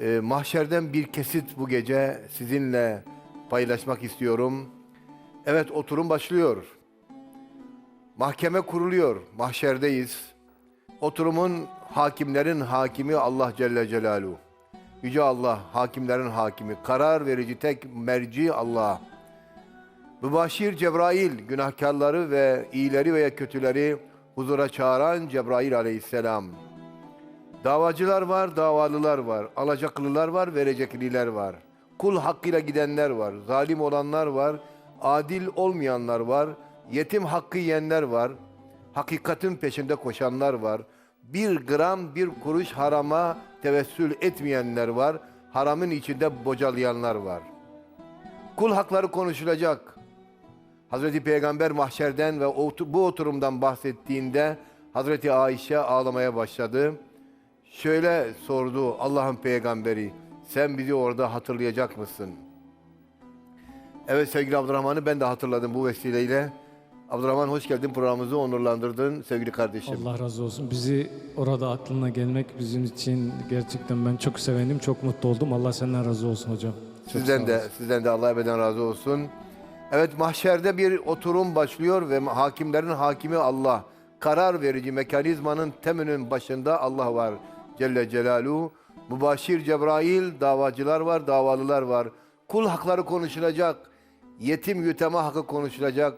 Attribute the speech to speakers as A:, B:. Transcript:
A: Ee, mahşerden bir kesit bu gece sizinle paylaşmak istiyorum. Evet oturum başlıyor. Mahkeme kuruluyor. Mahşerdeyiz. Oturumun hakimlerin hakimi Allah Celle Celaluhu. Yüce Allah hakimlerin hakimi. Karar verici tek merci Allah. Mübaşir Cebrail günahkarları ve iyileri veya kötüleri huzura çağıran Cebrail aleyhisselam. Davacılar var, davalılar var. Alacaklılar var, verecekliler var. Kul hakkıyla gidenler var. Zalim olanlar var. Adil olmayanlar var. Yetim hakkı yiyenler var. Hakikatin peşinde koşanlar var. Bir gram, bir kuruş harama tevessül etmeyenler var. Haramın içinde bocalayanlar var. Kul hakları konuşulacak. Hazreti Peygamber mahşerden ve bu oturumdan bahsettiğinde Hazreti Ayşe ağlamaya başladı. Şöyle sordu Allah'ın peygamberi, sen bizi orada hatırlayacak mısın? Evet sevgili Abdurrahman'ı ben de hatırladım bu vesileyle. Abdurrahman hoş geldin programımızı onurlandırdın sevgili kardeşim.
B: Allah razı olsun. Bizi orada aklına gelmek bizim için gerçekten ben çok sevindim, çok mutlu oldum. Allah senden razı olsun hocam. Çok
A: Sizden de sizden de Allah ebeden razı olsun. Evet mahşerde bir oturum başlıyor ve hakimlerin hakimi Allah. Karar verici mekanizmanın teminin başında Allah var Celle Celaluhu. Mübaşir Cebrail, davacılar var, davalılar var. Kul hakları konuşulacak. Yetim yütema hakkı konuşulacak.